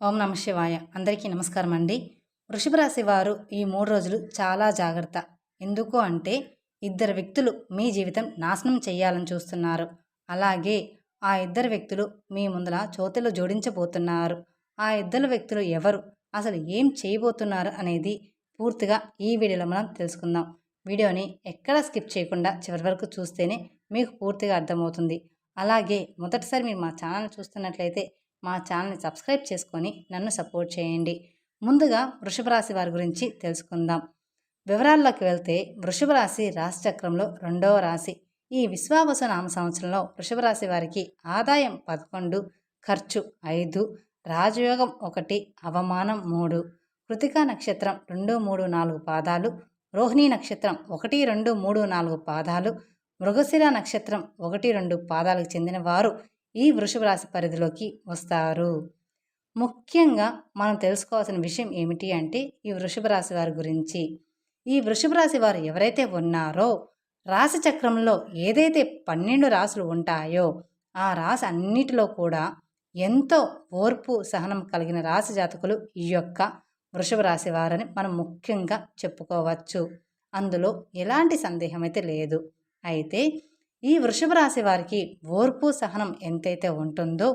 ఓం నమ శివాయ. అందరికీ నమస్కారం అండి. వృషభ రాశి వారు ఈ మూడు రోజులు చాలా జాగ్రత్త. ఎందుకు అంటే ఇద్దరు వ్యక్తులు మీ జీవితం నాశనం చేయాలని చూస్తున్నారు. అలాగే ఆ ఇద్దరు వ్యక్తులు మీ ముందర చోతలు జోడించబోతున్నారు. ఆ ఇద్దరు వ్యక్తులు ఎవరు? అసలు ఏం చేయబోతున్నారు అనేది పూర్తిగా ఈ వీడియోలో మనం తెలుసుకుందాం. వీడియోని ఎక్కడ స్కిప్ చేయకుండా చివరి వరకు చూస్తేనే మీకు పూర్తిగా అర్థమవుతుంది. అలాగే మొదటిసారి మీరు మా ఛానల్ చూస్తున్నట్లయితే మా ఛానల్ని సబ్స్క్రైబ్ చేసుకొని నన్ను సపోర్ట్ చేయండి. ముందుగా వృషభ రాశి వారి గురించి తెలుసుకుందాం. వివరాల్లోకి వెళ్తే వృషభ రాశి రాశి చక్రంలో రెండవ రాశి. ఈ విశ్వావసు నామ సంవత్సరంలో వృషభ రాశి వారికి ఆదాయం పదకొండు ఖర్చు ఐదు రాజయోగం ఒకటి అవమానం మూడు కృతికా నక్షత్రం రెండు మూడు నాలుగు పాదాలు రోహిణి నక్షత్రం ఒకటి రెండు మూడు నాలుగు పాదాలు మృగశిర నక్షత్రం ఒకటి రెండు పాదాలకు చెందిన వారు ఈ వృషభ రాశి పరిధిలోకి వస్తారు. ముఖ్యంగా మనం తెలుసుకోవాల్సిన విషయం ఏమిటి అంటే ఈ వృషభ రాశి వారి గురించి. ఈ వృషభ రాశి వారు ఎవరైతే ఉన్నారో రాశి చక్రంలో ఏదైతే పన్నెండు రాసులు ఉంటాయో ఆ రాశి అన్నిటిలో కూడా ఎంతో ఓర్పు సహనం కలిగిన రాశి జాతకులు ఈ యొక్క వృషభ రాశి వారని మనం ముఖ్యంగా చెప్పుకోవచ్చు. అందులో ఎలాంటి సందేహం అయితే లేదు. అయితే ఈ వృషభ రాశి వారికి ఓర్పు సహనం ఎంతైతే ఉంటుందో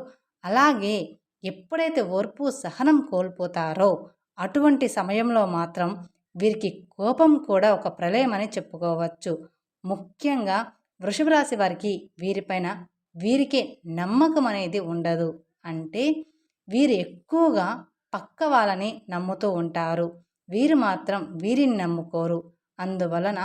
అలాగే ఎప్పుడైతే ఓర్పు సహనం కోల్పోతారో అటువంటి సమయంలో మాత్రం వీరికి కోపం కూడా ఒక ప్రళయం అని చెప్పుకోవచ్చు. ముఖ్యంగా వృషభ రాశి వారికి వీరిపైన వీరికే నమ్మకం అనేది ఉండదు. అంటే వీరు ఎక్కువగా పక్క వాళ్ళని నమ్ముతూ ఉంటారు. వీరు మాత్రం వీరిని నమ్ముకోరు. అందువలన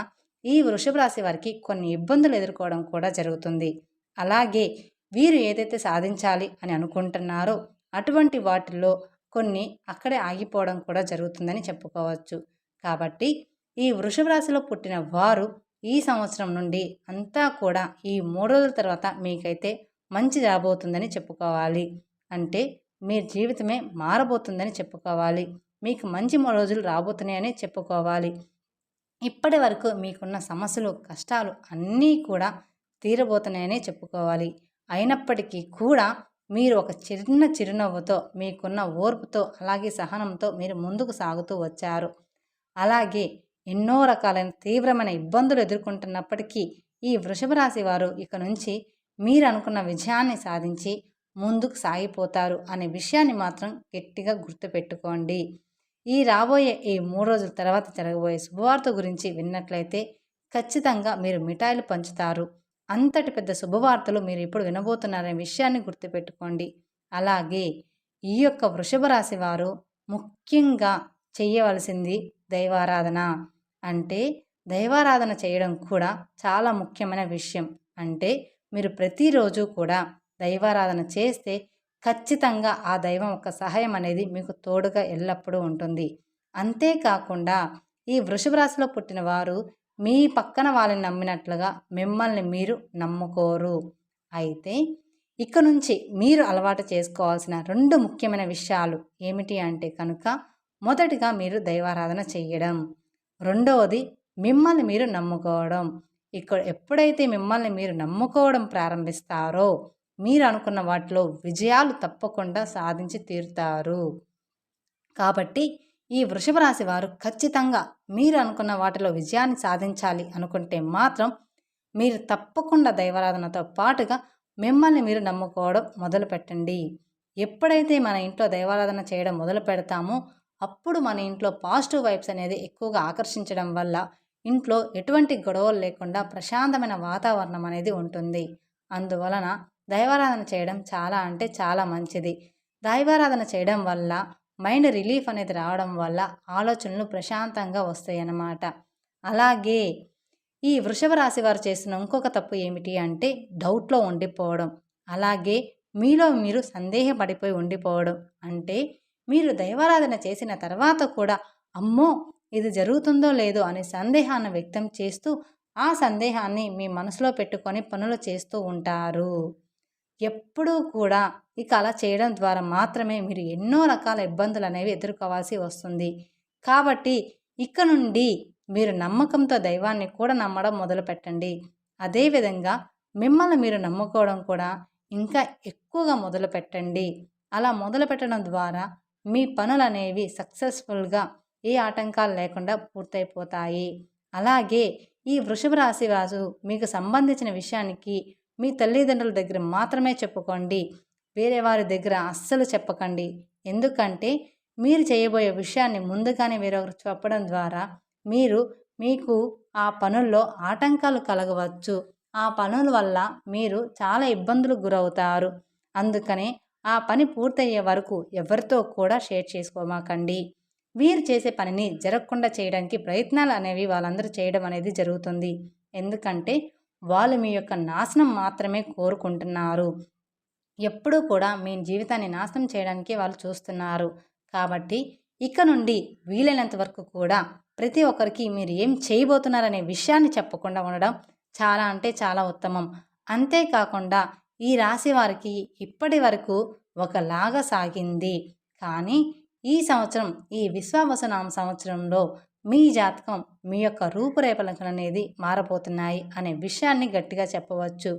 ఈ వృషభ రాశి వారికి కొన్ని ఇబ్బందులు ఎదుర్కోవడం కూడా జరుగుతుంది. అలాగే వీరు ఏదైతే సాధించాలి అని అనుకుంటున్నారో అటువంటి వాటిల్లో కొన్ని అక్కడే ఆగిపోవడం కూడా జరుగుతుందని చెప్పుకోవచ్చు. కాబట్టి ఈ వృషభ రాశిలో పుట్టిన వారు ఈ సంవత్సరం నుండి అంతా కూడా ఈ మూడు రోజుల తర్వాత మీకైతే మంచి రాబోతుందని చెప్పుకోవాలి. అంటే మీ జీవితమే మారబోతుందని చెప్పుకోవాలి. మీకు మంచి రోజులు రాబోతున్నాయని చెప్పుకోవాలి. ఇప్పటి వరకు మీకున్న సమస్యలు కష్టాలు అన్నీ కూడా తీరబోతున్నాయని చెప్పుకోవాలి. అయినప్పటికీ కూడా మీరు ఒక చిన్న చిరునవ్వుతో మీకున్న ఓర్పుతో అలాగే సహనంతో మీరు ముందుకు సాగుతూ వచ్చారు. అలాగే ఎన్నో రకాలైన తీవ్రమైన ఇబ్బందులు ఎదుర్కొంటున్నప్పటికీ ఈ వృషభ రాశి వారు ఇక నుంచి మీరు అనుకున్న విజయాన్ని సాధించి ముందుకు సాగిపోతారు అనే విషయాన్ని మాత్రం గట్టిగా గుర్తుపెట్టుకోండి. ఈ రాబోయే ఈ మూడు రోజుల తర్వాత జరగబోయే శుభవార్త గురించి విన్నట్లయితే ఖచ్చితంగా మీరు మిఠాయిలు పంచుతారు. అంతటి పెద్ద శుభవార్తలు మీరు ఇప్పుడు వినబోతున్నారనే విషయాన్ని గుర్తుపెట్టుకోండి. అలాగే ఈ యొక్క వృషభ రాశి వారు ముఖ్యంగా చేయవలసింది దైవారాధన. అంటే దైవారాధన చేయడం కూడా చాలా ముఖ్యమైన విషయం. అంటే మీరు ప్రతిరోజు కూడా దైవారాధన చేస్తే ఖచ్చితంగా ఆ దైవం యొక్క సహాయం అనేది మీకు తోడుగా ఎల్లప్పుడూ ఉంటుంది. అంతేకాకుండా ఈ వృషభ రాశిలో పుట్టిన వారు మీ పక్కన వాళ్ళని నమ్మినట్లుగా మిమ్మల్ని మీరు నమ్ముకోరు. అయితే ఇక నుంచి మీరు అలవాటు చేసుకోవాల్సిన రెండు ముఖ్యమైన విషయాలు ఏమిటి అంటే కనుక మొదటిగా మీరు దైవారాధన చేయడం రెండవది మిమ్మల్ని మీరు నమ్ముకోవడం. ఇక్కడ ఎప్పుడైతే మిమ్మల్ని మీరు నమ్ముకోవడం ప్రారంభిస్తారో మీరు అనుకున్న వాటిలో విజయాలు తప్పకుండా సాధించి తీరుతారు. కాబట్టి ఈ వృషభ రాశి వారు ఖచ్చితంగా మీరు అనుకున్న వాటిలో విజయాన్ని సాధించాలి అనుకుంటే మాత్రం మీరు తప్పకుండా దైవారాధనతో పాటుగా మిమ్మల్ని మీరు నమ్ముకోవడం మొదలు పెట్టండి. ఎప్పుడైతే మన ఇంట్లో దైవారాధన చేయడం మొదలు పెడతామో అప్పుడు మన ఇంట్లో పాజిటివ్ వైబ్స్ అనేది ఎక్కువగా ఆకర్షించడం వల్ల ఇంట్లో ఎటువంటి గొడవలు లేకుండా ప్రశాంతమైన వాతావరణం అనేది ఉంటుంది. అందువలన దైవారాధన చేయడం చాలా అంటే చాలా మంచిది. దైవారాధన చేయడం వల్ల మైండ్ రిలీఫ్ అనేది రావడం వల్ల ఆలోచనలు ప్రశాంతంగా వస్తాయి అన్నమాట అలాగే ఈ వృషభ రాశి వారు చేసిన ఇంకొక తప్పు ఏమిటి అంటే డౌట్లో ఉండిపోవడం. అలాగే మీలో మీరు సందేహపడిపోయి ఉండిపోవడం. అంటే మీరు దైవారాధన చేసిన తర్వాత కూడా అమ్మో! ఇది జరుగుతుందో లేదో అనే సందేహాన్ని వ్యక్తం చేస్తూ ఆ సందేహాన్ని మీ మనసులో పెట్టుకొని పనులు చేస్తూ ఉంటారు. ఎప్పుడూ కూడా ఇక అలా చేయడం ద్వారా మాత్రమే మీరు ఎన్నో రకాల ఇబ్బందులు అనేవి ఎదుర్కోవాల్సి వస్తుంది. కాబట్టి ఇక నుండి మీరు నమ్మకంతో దైవాన్ని కూడా నమ్మడం మొదలు పెట్టండి. అదేవిధంగా మిమ్మల్ని మీరు నమ్ముకోవడం కూడా ఇంకా ఎక్కువగా మొదలు పెట్టండి. అలా మొదలు పెట్టడం ద్వారా మీ పనులు అనేవి సక్సెస్ఫుల్గా ఏ ఆటంకాలు లేకుండా పూర్తయిపోతాయి. అలాగే ఈ వృషభ రాశి వాసు మీకు సంబంధించిన విషయానికి మీ తల్లిదండ్రుల దగ్గర మాత్రమే చెప్పుకోండి. వేరే వారి దగ్గర అస్సలు చెప్పకండి. ఎందుకంటే మీరు చేయబోయే విషయాన్ని ముందుగానే వేరొకరు చెప్పడం ద్వారా మీరు మీకు ఆ పనుల్లో ఆటంకాలు కలగవచ్చు. ఆ పనుల వల్ల మీరు చాలా ఇబ్బందులు గురవుతారు. అందుకనే ఆ పని పూర్తయ్యే వరకు ఎవరితో కూడా షేర్ చేసుకోమాకండి. మీరు చేసే పనిని జరగకుండా చేయడానికి ప్రయత్నాలు అనేవి వాళ్ళందరూ చేయడం అనేది జరుగుతుంది. ఎందుకంటే వాళ్ళు మీ యొక్క నాశనం మాత్రమే కోరుకుంటున్నారు. ఎప్పుడూ కూడా మీ జీవితాన్ని నాశనం చేయడానికి వాళ్ళు చూస్తున్నారు. కాబట్టి ఇక నుండి వీలైనంత వరకు కూడా ప్రతి ఒక్కరికి మీరు ఏం చేయబోతున్నారనే విషయాన్ని చెప్పకుండా ఉండడం చాలా అంటే చాలా ఉత్తమం. అంతేకాకుండా ఈ రాశి వారికి ఇప్పటి వరకు ఒకలాగా సాగింది. కానీ ఈ సంవత్సరం ఈ విశ్వావసనామ సంవత్సరంలో మీ జాతకం మీ యొక్క రూపురేఖలు అనేది మారబోతున్నాయి అనే విషయాన్ని గట్టిగా చెప్పవచ్చు.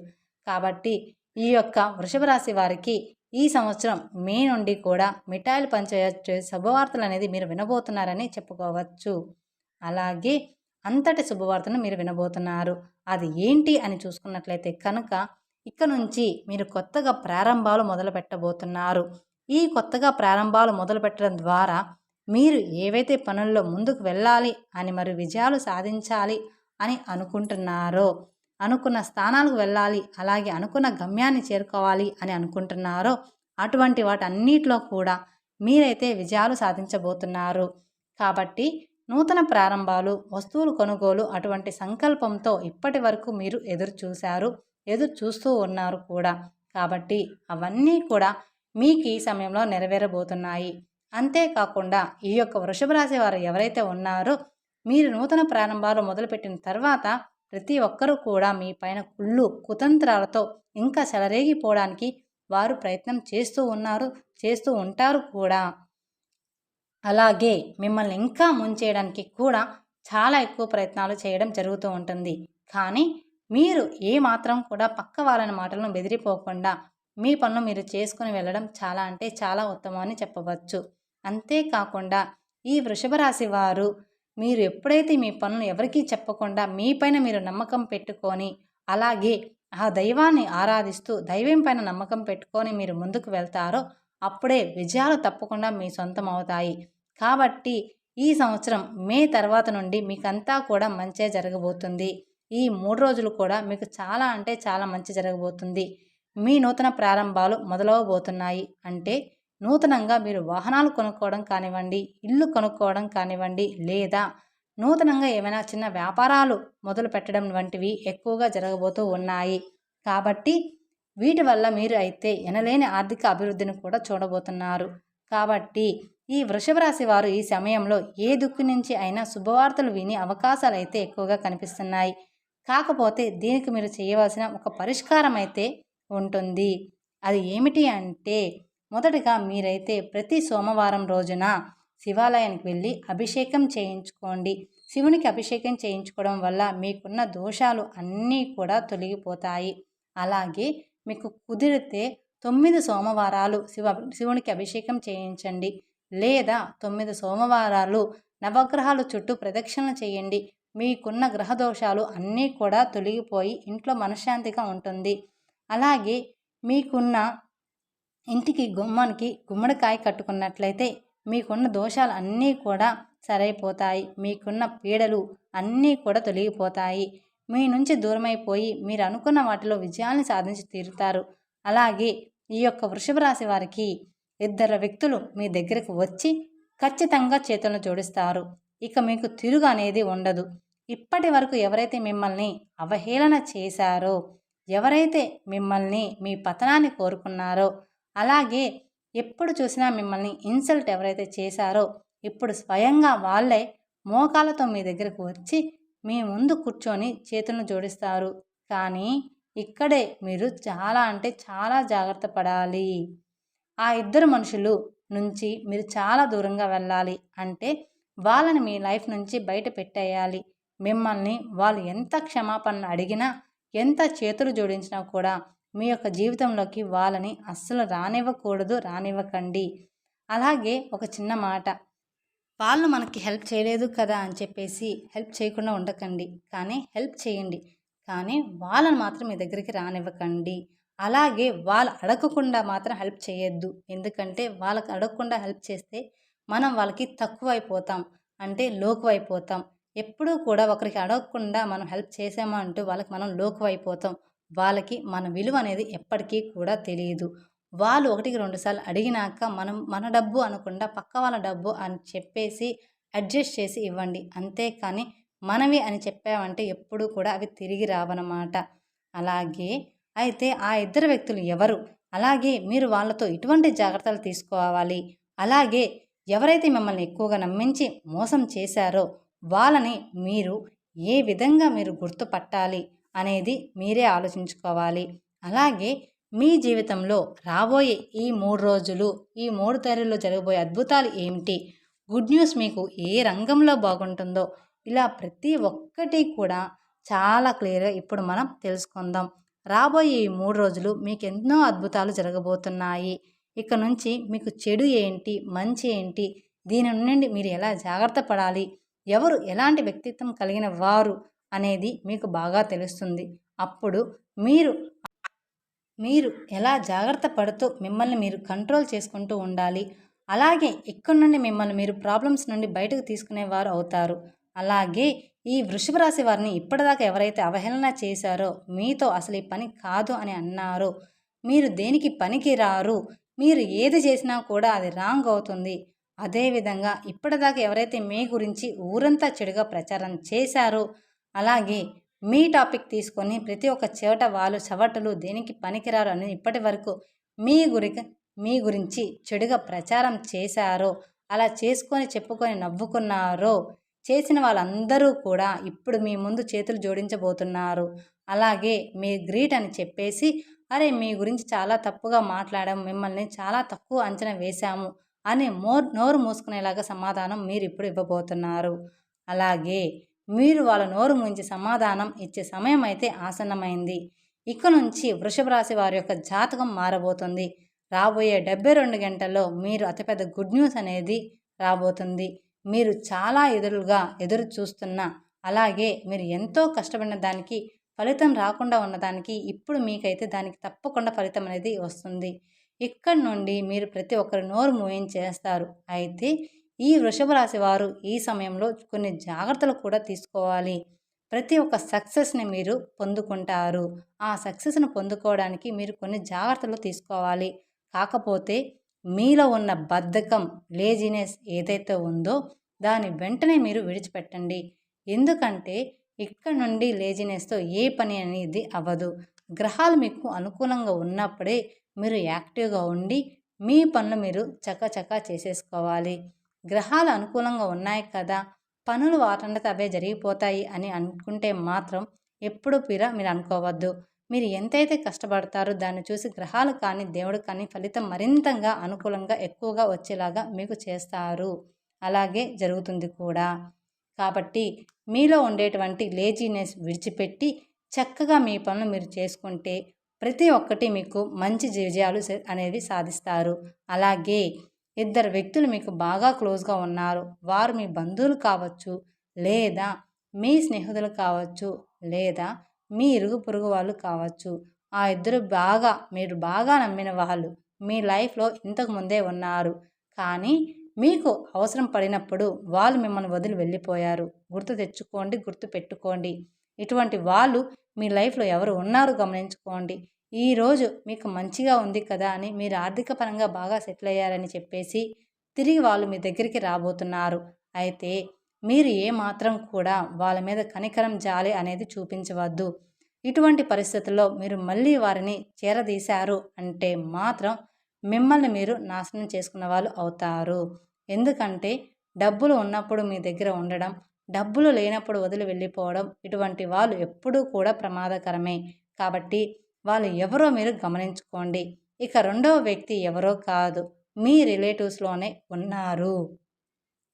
కాబట్టి ఈ యొక్క వృషభ రాశి వారికి ఈ సంవత్సరం మే నుండి కూడా మిఠాయిలు పంచే శుభవార్తలు అనేది మీరు వినబోతున్నారని చెప్పుకోవచ్చు. అలాగే అంతటి శుభవార్తను మీరు వినబోతున్నారు. అది ఏంటి అని చూసుకున్నట్లయితే కనుక ఇక నుంచి మీరు కొత్తగా ప్రారంభాలు మొదలు పెట్టబోతున్నారు ఈ కొత్తగా ప్రారంభాలు మొదలు పెట్టడం ద్వారా మీరు ఏవైతే పనుల్లో ముందుకు వెళ్ళాలి అని మరి విజయాలు సాధించాలి అని అనుకుంటున్నారో అనుకున్న స్థానాలకు వెళ్ళాలి అలాగే అనుకున్న గమ్యాన్ని చేరుకోవాలి అని అనుకుంటున్నారో అటువంటి వాటన్నిటిలో కూడా మీరైతే విజయాలు సాధించబోతున్నారు. కాబట్టి నూతన ప్రారంభాలు వస్తువులు కొనుగోలు అటువంటి సంకల్పంతో ఇప్పటి వరకు మీరు ఎదురు చూశారు ఎదురు చూస్తూ ఉన్నారు కూడా. కాబట్టి అవన్నీ కూడా మీకు ఈ సమయంలో నెరవేరబోతున్నాయి. అంతేకాకుండా ఈ యొక్క వృషభ రాశి వారు ఎవరైతే ఉన్నారో మీరు నూతన ప్రారంభాలు మొదలుపెట్టిన తర్వాత ప్రతి ఒక్కరూ కూడా మీ పైన కుళ్ళు కుతంత్రాలతో ఇంకా చెలరేగిపోవడానికి వారు ప్రయత్నం చేస్తూ ఉన్నారు చేస్తూ ఉంటారు కూడా. అలాగే మిమ్మల్ని ఇంకా ముంచేయడానికి కూడా చాలా ఎక్కువ ప్రయత్నాలు చేయడం జరుగుతూ ఉంటుంది. కానీ మీరు ఏ మాత్రం కూడా పక్క వాళ్ళని మాటలను బెదిరిపోకుండా మీ పనులు మీరు చేసుకుని వెళ్ళడం చాలా అంటే చాలా ఉత్తమం అని చెప్పవచ్చు. అంతేకాకుండా ఈ వృషభ రాశి వారు మీరు ఎప్పుడైతే మీ పనులు ఎవరికీ చెప్పకుండా మీపైన మీరు నమ్మకం పెట్టుకొని అలాగే ఆ దైవాన్ని ఆరాధిస్తూ దైవం పైన నమ్మకం పెట్టుకొని మీరు ముందుకు వెళ్తారో అప్పుడే విజయాలు తప్పకుండా మీ సొంతం అవుతాయి. కాబట్టి ఈ సంవత్సరం మే తర్వాత నుండి మీకంతా కూడా మంచే జరగబోతుంది. ఈ మూడు రోజులు కూడా మీకు చాలా అంటే చాలా మంచి జరగబోతుంది. మీ నూతన ప్రారంభాలు మొదలవబోతున్నాయి. అంటే నూతనంగా మీరు వాహనాలు కొనుక్కోవడం కానివ్వండి ఇల్లు కొనుక్కోవడం కానివ్వండి లేదా నూతనంగా ఏమైనా చిన్న వ్యాపారాలు మొదలు పెట్టడం వంటివి ఎక్కువగా జరగబోతూ ఉన్నాయి. కాబట్టి వీటి వల్ల మీరు అయితే ఎనలేని ఆర్థిక అభివృద్ధిని కూడా చూడబోతున్నారు. కాబట్టి ఈ వృషభ రాశి వారు ఈ సమయంలో ఏ దుక్కు నుంచి అయినా శుభవార్తలు విని అవకాశాలు అయితే ఎక్కువగా కనిపిస్తున్నాయి. కాకపోతే దీనికి మీరు చేయవలసిన ఒక పరిష్కారం అయితే ఉంటుంది. అది ఏమిటి అంటే మొదటగా మీరైతే ప్రతి సోమవారం రోజున శివాలయానికి వెళ్ళి అభిషేకం చేయించుకోండి. శివునికి అభిషేకం చేయించుకోవడం వల్ల మీకున్న దోషాలు అన్నీ కూడా తొలగిపోతాయి. అలాగే మీకు కుదిరితే తొమ్మిది సోమవారాలు శివ శివునికి అభిషేకం చేయించండి. లేదా తొమ్మిది సోమవారాలు నవగ్రహాలు చుట్టూ ప్రదక్షిణ చేయండి. మీకున్న గ్రహ దోషాలు అన్నీ కూడా తొలగిపోయి ఇంట్లో మనశ్శాంతిగా ఉంటుంది. అలాగే మీకున్న ఇంటికి గుమ్మానికి గుమ్మడికాయ కట్టుకున్నట్లయితే మీకున్న దోషాలు అన్నీ కూడా సరైపోతాయి. మీకున్న పీడలు అన్నీ కూడా తొలగిపోతాయి. మీ నుంచి దూరమైపోయి మీరు అనుకున్న వాటిలో విజయాన్ని సాధించి తీరుతారు. అలాగే ఈ యొక్క వృషభ రాశి వారికి ఇద్దరు వ్యక్తులు మీ దగ్గరకు వచ్చి ఖచ్చితంగా చేతులను జోడిస్తారు. ఇక మీకు తిరుగు అనేది ఉండదు. ఇప్పటి వరకు ఎవరైతే మిమ్మల్ని అవహేళన చేశారో ఎవరైతే మిమ్మల్ని మీ పతనాన్ని కోరుకున్నారో అలాగే ఎప్పుడు చూసినా మిమ్మల్ని ఇన్సల్ట్ ఎవరైతే చేశారో ఇప్పుడు స్వయంగా వాళ్ళే మోకాలతో మీ దగ్గరకు వచ్చి మీ ముందు కూర్చొని చేతులను జోడిస్తారు. కానీ ఇక్కడే మీరు చాలా అంటే చాలా జాగ్రత్త పడాలి. ఆ ఇద్దరు మనుషులు నుంచి మీరు చాలా దూరంగా వెళ్ళాలి అంటే వాళ్ళని మీ లైఫ్ నుంచి బయట పెట్టేయాలి. మిమ్మల్ని వాళ్ళు ఎంత క్షమాపణ అడిగినా ఎంత చేతులు జోడించినా కూడా మీ యొక్క జీవితంలోకి వాళ్ళని అస్సలు రానివ్వకూడదు రానివ్వకండి. అలాగే ఒక చిన్న మాట. వాళ్ళు మనకి హెల్ప్ చేయలేదు కదా అని చెప్పేసి హెల్ప్ చేయకుండా ఉండకండి. కానీ హెల్ప్ చేయండి. కానీ వాళ్ళని మాత్రం మీ దగ్గరికి రానివ్వకండి. అలాగే వాళ్ళు అడగకుండా మాత్రం హెల్ప్ చేయొద్దు. ఎందుకంటే వాళ్ళకి అడగకుండా హెల్ప్ చేస్తే మనం వాళ్ళకి తక్కువ అయిపోతాం అంటే లోకు అయిపోతాం ఎప్పుడూ కూడా ఒకరికి అడగకుండా మనం హెల్ప్ చేసామా అంటూ వాళ్ళకి మనం లోకు అయిపోతాం వాళ్ళకి మన విలువ అనేది ఎప్పటికీ కూడా తెలియదు. వాళ్ళు ఒకటికి రెండు సార్లు అడిగినాక మనం మన డబ్బు అనకుండా పక్క వాళ్ళ డబ్బు అని చెప్పేసి అడ్జస్ట్ చేసి ఇవ్వండి. అంతేకాని మనవి అని చెప్పామంటే ఎప్పుడూ కూడా అవి తిరిగి రావన్నమాట. అలాగే అయితే ఆ ఇద్దరు వ్యక్తులు ఎవరు? అలాగే మీరు వాళ్ళతో ఇటువంటి జాగ్రత్తలు తీసుకోవాలి. అలాగే ఎవరైతే మిమ్మల్ని ఎక్కువగా నమ్మించి మోసం చేశారో వాళ్ళని మీరు ఏ విధంగా మీరు గుర్తుపట్టాలి? అనేది మీరే ఆలోచించుకోవాలి. అలాగే మీ జీవితంలో రాబోయే ఈ మూడు రోజులు ఈ మూడు తేదీల్లో జరగబోయే అద్భుతాలు ఏమిటి? గుడ్ న్యూస్ మీకు ఏ రంగంలో బాగుంటుందో ఇలా ప్రతి ఒక్కటి కూడా చాలా క్లియర్గా ఇప్పుడు మనం తెలుసుకుందాం. రాబోయే ఈ మూడు రోజులు మీకు ఎన్నో అద్భుతాలు జరగబోతున్నాయి. ఇక నుంచి మీకు చెడు ఏంటి మంచి ఏంటి దీని నుండి మీరు ఎలా జాగ్రత్త పడాలి ఎవరు ఎలాంటి వ్యక్తిత్వం కలిగిన వారు అనేది మీకు బాగా తెలుస్తుంది. అప్పుడు మీరు మీరు ఎలా జాగ్రత్త పడుతూ మిమ్మల్ని మీరు కంట్రోల్ చేసుకుంటూ ఉండాలి? అలాగే ఇక్కడ నుండి మిమ్మల్ని మీరు ప్రాబ్లమ్స్ నుండి బయటకు తీసుకునేవారు అవుతారు. అలాగే ఈ వృషభ రాశి వారిని ఇప్పటిదాకా ఎవరైతే అవహేళన చేశారో మీతో అసలు ఈ పని కాదు అని అన్నారో మీరు దేనికి పనికి రారు? మీరు ఏది చేసినా కూడా అది రాంగ్ అవుతుంది. అదేవిధంగా ఇప్పటిదాకా ఎవరైతే మీ గురించి ఊరంతా చెడుగా ప్రచారం చేశారో అలాగే మీ టాపిక్ తీసుకొని ప్రతి ఒక్క చోట వాళ్ళు చవటలు దేనికి పనికిరారు అని ఇప్పటి వరకు మీ గురి మీ గురించి చెడుగా ప్రచారం చేశారో అలా చేసుకొని చెప్పుకొని నవ్వుకున్నారో చేసిన వాళ్ళందరూ కూడా ఇప్పుడు మీ ముందు చేతులు జోడించబోతున్నారు. అలాగే మీ గ్రీట్ అని చెప్పేసి అరే మీ గురించి చాలా తప్పుగా మాట్లాడాము మిమ్మల్ని చాలా తక్కువ అంచనా వేశాము అని మోర్ నోరు మూసుకునేలాగా సమాధానం మీరు ఇప్పుడు ఇవ్వబోతున్నారు. అలాగే మీరు వాళ్ళ నోరు ముంచి సమాధానం ఇచ్చే సమయం అయితే ఆసన్నమైంది. ఇక నుంచి వృషభ రాశి వారి యొక్క జాతకం మారబోతుంది. రాబోయే డెబ్బై రెండు గంటల్లో మీరు అతిపెద్ద గుడ్ న్యూస్ అనేది రాబోతుంది. మీరు చాలా ఎదురుగా ఎదురు చూస్తున్న అలాగే మీరు ఎంతో కష్టపడిన దానికి ఫలితం రాకుండా ఉన్నదానికి ఇప్పుడు మీకైతే దానికి తప్పకుండా ఫలితం అనేది వస్తుంది. ఇక్కడి నుండి మీరు ప్రతి ఒక్కరు నోరు మూయించేస్తారు. అయితే ఈ వృషభ రాశి వారు ఈ సమయంలో కొన్ని జాగ్రత్తలు కూడా తీసుకోవాలి. ప్రతి ఒక్క సక్సెస్ని మీరు పొందుకుంటారు. ఆ సక్సెస్ను పొందుకోవడానికి మీరు కొన్ని జాగ్రత్తలు తీసుకోవాలి. కాకపోతే మీలో ఉన్న బద్ధకం లేజినెస్ ఏదైతే ఉందో దాని వెంటనే మీరు విడిచిపెట్టండి. ఎందుకంటే ఇక్కడ నుండి లేజినెస్తో ఏ పని అనేది అవ్వదు. గ్రహాలు మీకు అనుకూలంగా ఉన్నప్పుడే మీరు యాక్టివ్గా ఉండి మీ పనులు మీరు చకచకా చేసేసుకోవాలి. గ్రహాలు అనుకూలంగా ఉన్నాయి కదా పనులు వాటంతట అవే జరిగిపోతాయి అని అనుకుంటే మాత్రం ఎప్పుడు పిర మీరు అనుకోవద్దు. మీరు ఎంతైతే కష్టపడతారో దాన్ని చూసి గ్రహాలు కానీ దేవుడు కానీ ఫలితం మరింతగా అనుకూలంగా ఎక్కువగా వచ్చేలాగా మీకు చేస్తారు. అలాగే జరుగుతుంది కూడా. కాబట్టి మీలో ఉండేటువంటి లేజీనెస్ విడిచిపెట్టి చక్కగా మీ పనులు మీరు చేసుకుంటే ప్రతి ఒక్కటి మీకు మంచి విజయాలు అనేవి సాధిస్తారు. అలాగే ఇద్దరు వ్యక్తులు మీకు బాగా క్లోజ్గా ఉన్నారు. వారు మీ బంధువులు కావచ్చు లేదా మీ స్నేహితులు కావచ్చు లేదా మీ ఇరుగు పొరుగు వాళ్ళు కావచ్చు. ఆ ఇద్దరు బాగా మీరు బాగా నమ్మిన వాళ్ళు మీ లైఫ్లో ఇంతకు ముందే ఉన్నారు. కానీ మీకు అవసరం పడినప్పుడు వాళ్ళు మిమ్మల్ని వదిలి వెళ్ళిపోయారు. గుర్తు తెచ్చుకోండి గుర్తు పెట్టుకోండి. ఇటువంటి వాళ్ళు మీ లైఫ్లో ఎవరు ఉన్నారో గమనించుకోండి. ఈరోజు మీకు మంచిగా ఉంది కదా అని మీరు ఆర్థిక పరంగా బాగా సెటిల్ అయ్యారని చెప్పేసి తిరిగి వాళ్ళు మీ దగ్గరికి రాబోతున్నారు. అయితే మీరు ఏమాత్రం కూడా వాళ్ళ మీద కనికరం జాలి అనేది చూపించవద్దు. ఇటువంటి పరిస్థితుల్లో మీరు మళ్ళీ వారిని చేరదీశారు అంటే మాత్రం మిమ్మల్ని మీరు నాశనం చేసుకున్న వాళ్ళు అవుతారు. ఎందుకంటే డబ్బులు ఉన్నప్పుడు మీ దగ్గర ఉండడం డబ్బులు లేనప్పుడు వదిలి వెళ్ళిపోవడం ఇటువంటి వాళ్ళు ఎప్పుడూ కూడా ప్రమాదకరమే. కాబట్టి వాళ్ళు ఎవరో మీరు గమనించుకోండి. ఇక రెండవ వ్యక్తి ఎవరో కాదు. మీ రిలేటివ్స్లోనే ఉన్నారు.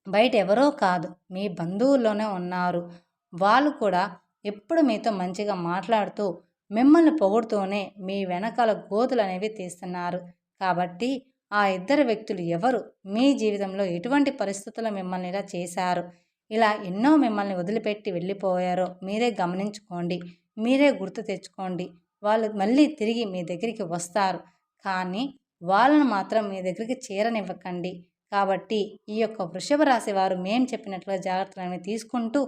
బయట ఎవరో కాదు. మీ బంధువుల్లోనే ఉన్నారు. వాళ్ళు కూడా ఎప్పుడు మీతో మంచిగా మాట్లాడుతూ మిమ్మల్ని పొగుడుతూనే మీ వెనకాల గోతులు అనేవి తీస్తున్నారు. కాబట్టి ఆ ఇద్దరు వ్యక్తులు ఎవరు? మీ జీవితంలో ఎటువంటి పరిస్థితుల్లో మిమ్మల్ని ఇలా చేశారు? ఇలా ఎన్నో మిమ్మల్ని వదిలిపెట్టి వెళ్ళిపోయారో మీరే గమనించుకోండి. మీరే గుర్తు తెచ్చుకోండి. వాళ్ళు మళ్ళీ తిరిగి మీ దగ్గరికి వస్తారు. కానీ వాళ్ళను మాత్రం మీ దగ్గరికి చేరనివ్వకండి. కాబట్టి ఈ యొక్క వృషభ రాశి వారు మేం చెప్పినట్లుగా జాగ్రత్తలు తీసుకుంటూ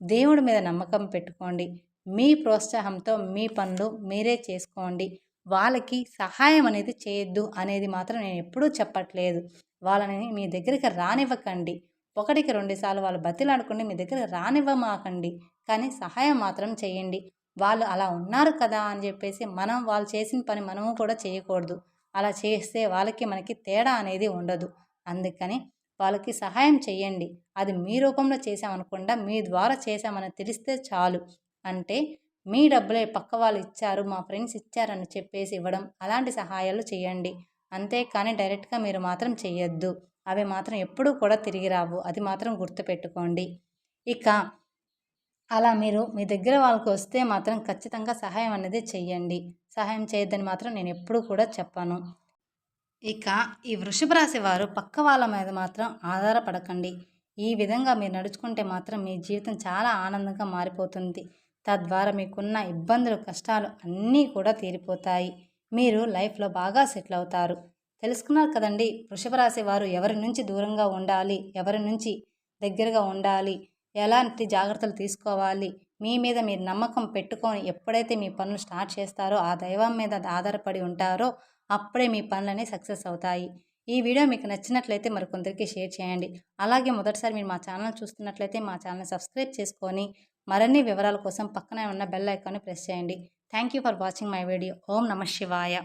దేవుడి మీద నమ్మకం పెట్టుకోండి. మీ ప్రోత్సాహంతో మీ పనులు మీరే చేసుకోండి. వాళ్ళకి సహాయం అనేది చేయొద్దు అనేది మాత్రం నేను ఎప్పుడూ చెప్పట్లేదు. వాళ్ళని మీ దగ్గరికి రానివ్వకండి. ఒకటికి రెండుసార్లు వాళ్ళు బతిలాడుకుంటే మీ దగ్గర రానివ్వమాకండి. కానీ సహాయం మాత్రం చేయండి. వాళ్ళు అలా ఉన్నారు కదా అని చెప్పేసి మనం వాళ్ళు చేసిన పని మనము కూడా చేయకూడదు. అలా చేస్తే వాళ్ళకి మనకి తేడా అనేది ఉండదు. అందుకని వాళ్ళకి సహాయం చేయండి. అది మీ రూపంలో చేసామనుకుండా మీ ద్వారా చేశామని తెలిస్తే చాలు. అంటే మీ డబ్బులే పక్క వాళ్ళు ఇచ్చారు మా ఫ్రెండ్స్ ఇచ్చారని చెప్పేసి ఇవ్వడం అలాంటి సహాయాలు చేయండి. అంతేకాని డైరెక్ట్గా మీరు మాత్రం చేయొద్దు అవి మాత్రం ఎప్పుడూ కూడా తిరిగి రావు. అది మాత్రం గుర్తుపెట్టుకోండి. ఇక అలా మీరు మీ దగ్గర వాళ్ళకి వస్తే మాత్రం ఖచ్చితంగా సహాయం అనేది చెయ్యండి. సహాయం చేయొద్దని మాత్రం నేను ఎప్పుడూ కూడా చెప్పను. ఇక ఈ వృషభ రాశి వారు పక్క వాళ్ళ మీద మాత్రం ఆధారపడకండి. ఈ విధంగా మీరు నడుచుకుంటే మాత్రం మీ జీవితం చాలా ఆనందంగా మారిపోతుంది. తద్వారా మీకున్న ఇబ్బందులు కష్టాలు అన్నీ కూడా తీరిపోతాయి. మీరు లైఫ్లో బాగా సెటిల్ అవుతారు. తెలుసుకున్నారు కదండి వృషభ రాశి వారు ఎవరి నుంచి దూరంగా ఉండాలి? ఎవరి నుంచి దగ్గరగా ఉండాలి? ఎలాంటి జాగ్రత్తలు తీసుకోవాలి? మీ మీద మీరు నమ్మకం పెట్టుకొని ఎప్పుడైతే మీ పనులు స్టార్ట్ చేస్తారో ఆ దైవం మీద ఆధారపడి ఉంటారో అప్పుడే మీ పనులన్నీ సక్సెస్ అవుతాయి. ఈ వీడియో మీకు నచ్చినట్లయితే మరికొందరికి షేర్ చేయండి. అలాగే మొదటిసారి మీరు మా ఛానల్ చూస్తున్నట్లయితే మా ఛానల్ సబ్స్క్రైబ్ చేసుకొని మరిన్ని వివరాల కోసం పక్కనే ఉన్న బెల్ ఐకాన్ని ప్రెస్ చేయండి. Thank you for watching my video. ఓం నమ శివాయ.